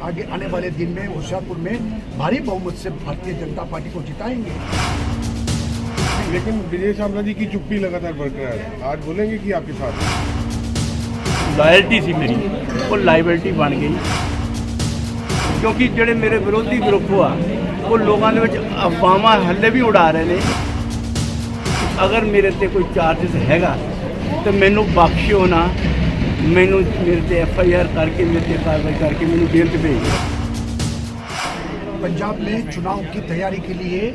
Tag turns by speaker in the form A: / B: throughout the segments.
A: आगे आने वाले दिन में होशियारपुर में भारी बहुमत से भारतीय जनता पार्टी को जिताएंगे
B: लेकिन विजय शामला जी की चुप्पी लगातार बरकरार है आज बोलेंगे कि आपके साथ हैं।
C: ਲਾਇਲਟੀ ਸੀ ਮੇਰੀ ਉਹ ਲਾਇਬਿਲਟੀ ਬਣ ਗਈ ਕਿਉਂਕਿ ਜਿਹੜੇ ਮੇਰੇ ਵਿਰੋਧੀ ਗਰੁੱਪ ਆ ਉਹ ਲੋਕਾਂ ਦੇ ਵਿੱਚ ਅਫਵਾਹਾਂ ਹੱਲੇ ਵੀ ਉਡਾ ਰਹੇ ਨੇ ਅਗਰ ਮੇਰੇ ਤੇ ਕੋਈ ਚਾਰਜਸ ਹੈਗਾ ਤੇ ਮੈਨੂੰ ਬਖਸ਼ਿਓ ਨਾ ਮੈਨੂੰ ਮੇਰੇ ਤੇ ਐਫ ਆਈ ਆਰ ਕਰਕੇ ਮੇਰੇ ਤੇ ਕਾਰਵਾਈ ਕਰਕੇ ਮੈਨੂੰ ਜੇਲ੍ਹ 'ਚ ਭੇਜ ਦਿਓ
A: पंजाब में चुनाव की तैयारी के लिए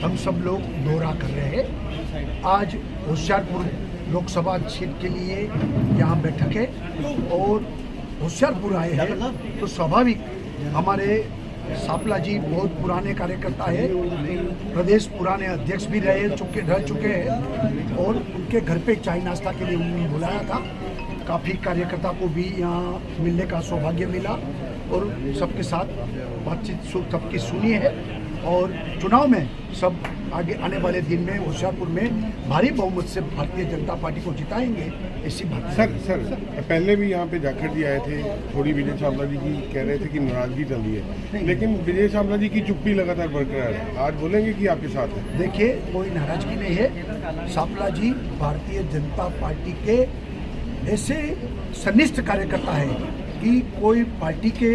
A: हम सब लोग दौरा कर रहे हैं आज होशियारपुर लोकसभा सीट के लिए यहाँ बैठक है और होशियारपुर आए हैं तो स्वाभाविक हमारे सापला जी बहुत पुराने कार्यकर्ता है प्रदेश पुराने अध्यक्ष भी रहे चुके रह चुके हैं और उनके घर पे चाय नाश्ता के लिए उन्होंने बुलाया था काफ़ी कार्यकर्ता को भी यहाँ मिलने का सौभाग्य मिला और सबके साथ बातचीत सबकी सुनी है और चुनाव में सब आगे आने वाले दिन में होशियारपुर में भारी बहुमत से भारतीय जनता पार्टी को जिताएँगे ऐसी बात
B: सर सर पहले भी यहाँ पे जाखड़ जी आए थे थोड़ी विजय चावला जी की कह रहे थे कि नाराज़गी चल रही है। लेकिन विजय चावला जी की चुप्पी लगातार बरकरार है। आज बोलेंगे कि आपके साथ है।
A: देखिए कोई नाराज़गी नहीं है। सापला जी भारतीय जनता पार्टी के ऐसे सनिष्ठ कार्यकर्ता है कि कोई पार्टी के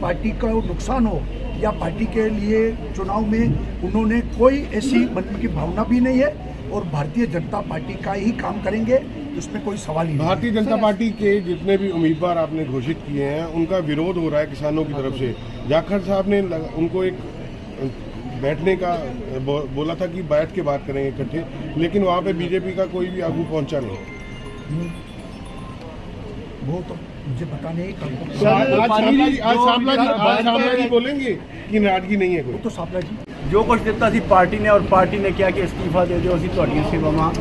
A: पार्टी का नुकसान हो या पार्टी के लिए चुनाव में उन्होंने कोई ऐसी मन की भावना भी नहीं है और भारतीय जनता पार्टी का ही काम करेंगे उसमें कोई सवाल ही नहीं
B: भारतीय जनता पार्टी के जितने भी उम्मीदवार आपने घोषित किए हैं उनका विरोध हो रहा है किसानों की तरफ़ से। जाखड़ साहब ने लग- उनको एक बैठने का बो- बोला था कि बैठ के बात करेंगे इकट्ठे लेकिन वहाँ पे बीजेपी का कोई भी आगू पहुँचा नहीं।
A: वो तो मुझे पता नहीं कल को
B: आज शामला जी आज शामला जी आज शामला जी बोलेंगे कि नाराजगी नहीं है
A: वो
B: कोई
A: तो सापला जी
C: ਜੋ ਕੁਝ ਦਿੱਤਾ ਸੀ ਪਾਰਟੀ ਨੇ ਔਰ ਪਾਰਟੀ ਨੇ ਕਿਹਾ ਕਿ ਅਸਤੀਫਾ ਦੇ ਦਿਓ ਅਸੀਂ ਤੁਹਾਡੀਆਂ ਸੇਵਾਵਾਂ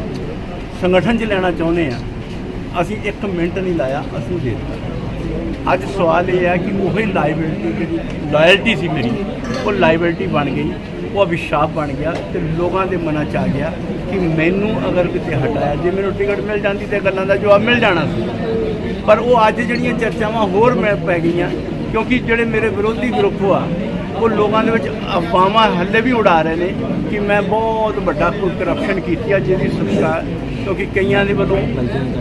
C: ਸੰਗਠਨ 'ਚ ਲੈਣਾ ਚਾਹੁੰਦੇ ਆ ਅਸੀਂ ਇੱਕ ਮਿੰਟ ਨਹੀਂ ਲਾਇਆ ਅਸੀਂ ਦੇ ਦਿੱਤਾ ਅੱਜ ਸਵਾਲ ਇਹ ਹੈ ਕਿ ਉਹ ਹੀ ਲਾਇਬਿਲਟੀ ਜਿਹੜੀ ਲਾਇਲਟੀ ਸੀ ਮੇਰੀ ਉਹ ਲਾਇਬਿਲਟੀ ਬਣ ਗਈ ਉਹ ਅਭਿਸ਼ਾਪ ਬਣ ਗਿਆ ਤੇ ਲੋਕਾਂ ਦੇ ਮਨਾਂ 'ਚ ਆ ਗਿਆ ਕਿ ਮੈਨੂੰ ਅਗਰ ਕਿਤੇ ਹਟਾਇਆ, ਜੇ ਮੈਨੂੰ ਟਿਕਟ ਮਿਲ ਜਾਂਦੀ ਤੇ ਗੱਲਾਂ ਦਾ ਜਵਾਬ ਮਿਲ ਜਾਣਾ ਸੀ। ਪਰ ਉਹ ਅੱਜ ਜਿਹੜੀਆਂ ਚਰਚਾਵਾਂ ਹੋਰ ਮੈਂ ਪੈ ਗਈਆਂ, ਕਿਉਂਕਿ ਜਿਹੜੇ ਮੇਰੇ ਵਿਰੋਧੀ ਗਰੁੱਪ ਆ, ਉਹ ਲੋਕਾਂ ਦੇ ਵਿੱਚ ਅਫਵਾਹਾਂ ਹੱਲੇ ਵੀ ਉਡਾ ਰਹੇ ਨੇ ਕਿ ਮੈਂ ਬਹੁਤ ਵੱਡਾ ਕੋਈ ਕਰਪਸ਼ਨ ਕੀਤੀ ਆ ਜਿਹਦੀ ਸਰਕਾਰ ਕਿਉਂਕਿ ਕਈਆਂ ਦੇ ਵੱਲੋਂ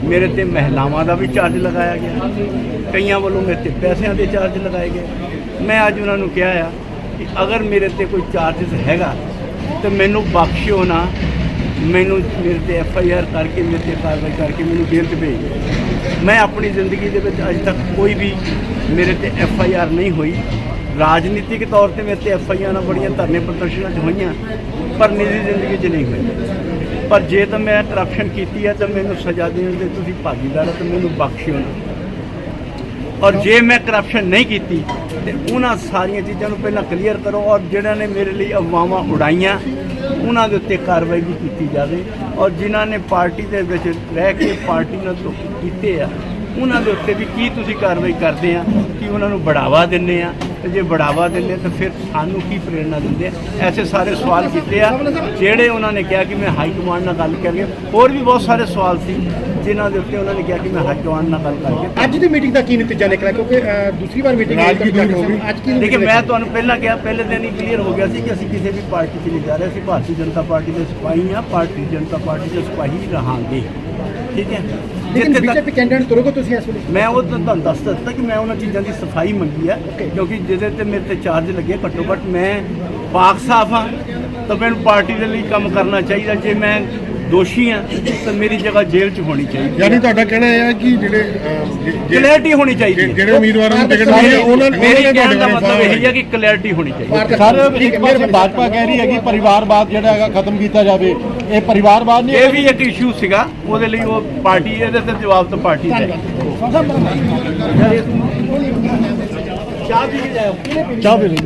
C: ਮੇਰੇ ਤੇ ਮਹਿਲਾਵਾਂ ਦਾ ਵੀ ਚਾਰਜ ਲਗਾਇਆ ਗਿਆ, ਕਈਆਂ ਵੱਲੋਂ ਮੇਰੇ ਤੇ ਪੈਸਿਆਂ ਦੇ ਚਾਰਜ ਲਗਾਏ ਗਏ। ਮੈਂ ਅੱਜ ਉਹਨਾਂ ਨੂੰ ਕਿਹਾ ਆ ਕਿ ਅਗਰ ਮੇਰੇ ਤੇ ਕੋਈ ਚਾਰਜਸ ਹੈਗਾ, ਤੇ ਮੈਨੂੰ ਬਖਸ਼ਿਓ ਨਾ। ਮੈਨੂੰ ਮੇਰੇ ਤੇ ਐਫ ਆਈ ਆਰ ਕਰਕੇ, ਮੇਰੇ ਤੇ ਕਾਰਵਾਈ ਕਰਕੇ ਮੈਨੂੰ ਜੇਲ੍ਹ 'ਚ ਭੇਜ ਮੈਂ ਆਪਣੀ ਜ਼ਿੰਦਗੀ ਦੇ ਵਿੱਚ ਅਜੇ ਤੱਕ ਕੋਈ ਵੀ ਮੇਰੇ ਤੇ ਐਫ ਆਈ ਆਰ ਨਹੀਂ ਹੋਈ। ਰਾਜਨੀਤਿਕ ਤੌਰ ਤੇ ਮੇਰੇ ਤੇ ਐਫ ਆਈ ਆਰਾਂ ਬੜੀਆਂ ਧਰਨੇ ਪ੍ਰਦਰਸ਼ਨਾਂ 'ਚ ਹੋਈਆਂ, ਪਰ ਨਿੱਜੀ ਜ਼ਿੰਦਗੀ 'ਚ ਨਹੀਂ ਹੋਈ। ਪਰ ਜੇ ਤਾਂ ਮੈਂ ਕਰਪਸ਼ਨ ਕੀਤੀ ਹੈ, ਤਾਂ ਮੈਨੂੰ ਸਜ਼ਾ ਦੇਣ ਦੇ ਤੁਸੀਂ ਭਾਗੀਦਾਰ ਹੋ ਤਾਂ ਮੈਨੂੰ ਬਖਸ਼ਿਓ ਨਾ। ਔਰ ਜੇ ਮੈਂ ਕਰਪਸ਼ਨ ਨਹੀਂ ਕੀਤੀ, ਤੇ ਉਹਨਾਂ ਸਾਰੀਆਂ ਚੀਜ਼ਾਂ ਨੂੰ ਪਹਿਲਾਂ ਕਲੀਅਰ ਕਰੋ ਔਰ ਜਿਹੜਾ ਨੇ ਮੇਰੇ ਲਈ ਅਫਵਾਹਾਂ ਉਡਾਈਆਂ, ਉਹਨਾਂ ਦੇ ਉੱਤੇ ਕਾਰਵਾਈ ਵੀ ਕੀਤੀ ਜਾਵੇ। ਔਰ ਜਿਨ੍ਹਾਂ ਨੇ ਪਾਰਟੀ ਦੇ ਵਿੱਚ ਰਹਿ ਕੇ ਪਾਰਟੀ ਨਾਲ ਧੋਖੇ ਕੀਤੇ ਆ, ਉਹਨਾਂ ਦੇ ਉੱਤੇ ਵੀ ਕੀ ਤੁਸੀਂ ਕਾਰਵਾਈ ਕਰਦੇ ਆ, ਕਿ ਉਹਨਾਂ ਨੂੰ ਬੜਾਵਾ ਦਿੰਦੇ ਆ ਤੇ ਜੇ ਬੜਾਵਾ ਦਿੰਦੇ ਤਾਂ ਫਿਰ ਸਾਨੂੰ ਕੀ ਪ੍ਰੇਰਣਾ ਦਿੰਦੇ ਆ? ਐਸੇ ਸਾਰੇ ਸਵਾਲ ਕੀਤੇ ਆ ਜਿਹੜੇ ਉਹਨਾਂ ਨੇ ਕਿਹਾ ਕਿ ਮੈਂ ਹਾਈ ਕਮਾਂਡ ਨਾਲ ਗੱਲ ਕਰਾਂਗੇ ਹੋਰ ਵੀ ਬਹੁਤ ਸਾਰੇ ਸਵਾਲ ਸੀ ਜਿਨ੍ਹਾਂ ਦੇ ਉੱਤੇ ਉਹਨਾਂ ਨੇ ਕਿਹਾ ਕਿ ਮੈਂ ਹਾਈ ਕਮਾਂਡ ਨਾਲ ਗੱਲ ਕਰਕੇ
D: ਅੱਜ ਦੀ ਮੀਟਿੰਗ ਦਾ ਕੀ ਨਤੀਜਾ ਨਿਕਲਿਆ? ਕਿਉਂਕਿ ਦੂਸਰੀ ਵਾਰ ਮੀਟਿੰਗ। ਅੱਜ ਕੀ ਨਿਕਲਿਆ?
C: ਮੈਂ ਤੁਹਾਨੂੰ ਪਹਿਲਾਂ ਕਿਹਾ ਪਹਿਲੇ ਦਿਨ ਹੀ ਕਲੀਅਰ ਹੋ ਗਿਆ ਸੀ ਕਿ ਅਸੀਂ ਕਿਸੇ ਵੀ ਪਾਰਟੀ 'ਚ ਨਹੀਂ ਜਾ ਰਹੇ। ਅਸੀਂ ਭਾਰਤੀ ਜਨਤਾ ਪਾਰਟੀ ਦੇ ਸਿਪਾਹੀ ਹਾਂ ਭਾਰਤੀ ਜਨਤਾ ਪਾਰਟੀ ਦੇ ਸਿਪਾਹੀ ਰਹਾਂਗੇ। ਠੀਕ ਹੈ? ਜਿੱਥੇ ਤੱਕ
D: ਕੈਂਡੀਡੇਟ ਤੁਰੋਗੇ ਤੁਸੀਂ ਇਸ ਵੇਲੇ?
C: ਮੈਂ ਉਹ ਤੁਹਾਨੂੰ ਦੱਸ ਦਿੱਤਾ ਕਿ ਮੈਂ ਉਹਨਾਂ ਚੀਜ਼ਾਂ ਦੀ ਸਫ਼ਾਈ ਮੰਗੀ ਹੈ ਕਿਉਂਕਿ ਜਿਹਦੇ ਤੇ ਮੇਰੇ ਤੇ ਚਾਰਜ ਲੱਗੇ ਘੱਟੋ ਘੱਟ ਮੈਂ ਪਾਕ ਸਾਫ਼ ਹਾਂ ਤਾਂ ਮੈਨੂੰ ਪਾਰਟੀ ਦੇ ਲਈ ਕੰਮ ਕਰਨਾ ਚਾਹੀਦਾ। ਜੇ ਮੈਂ ਦੋਸ਼ੀ ਹਾਂ ਤਾਂ ਮੇਰੀ ਜਗ੍ਹਾ ਜੇਲ੍ਹ 'ਚ ਹੋਣੀ ਚਾਹੀਦੀ
B: ਯਾਨੀ ਤੁਹਾਡਾ ਕਹਿਣਾ ਇਹ ਹੈ ਕਿ ਜਿਹੜੇ ਅ, ਜਿ- ਜਿ-
C: ਕਲੈਰਿਟੀ ਹੋਣੀ ਚਾਹੀਦੀ ਹੈ
B: ਜਿਹੜੇ ਉਮੀਦਵਾਰਾਂ ਨੂੰ ਟਿਕਟ ਮਿਲੀ ਹੈ ਉਹਨਾਂ
C: ਮੇਰੀ
B: ਉਹਨਾਂ ਨੇ
C: ਕਹਿਣ ਦਾ
B: ਤੁਹਾਡੇ
C: ਮਤਲਬ ਇਹ ਹੈ ਕਿ ਕਲੈਰਿਟੀ ਹੋਣੀ ਚਾਹੀਦੀ ਹੈ
D: ਸਰ ਇੱਕ ਪਾਸੇ ਭਾਜਪਾ ਕਹਿ ਰਹੀ ਹੈ ਕਿ
E: ਪਰਿਵਾਰਵਾਦ ਜਿਹੜਾ ਹੈਗਾ ਖਤਮ ਕੀਤਾ ਜਾਵੇ। ਇਹ ਪਰਿਵਾਰਵਾਦ ਨਹੀਂ
C: ਇਹ ਵੀ ਇੱਕ ਇਸ਼ੂ ਸੀਗਾ ਉਹਦੇ ਲਈ ਉਹ ਪਾਰਟੀ ਇਹਦੇ ਤੇ ਜਵਾਬ ਤਾਂ ਪਾਰਟੀ ਦਾ ਹੈ।
E: ਚਾਹ ਪੀ ਲਈ।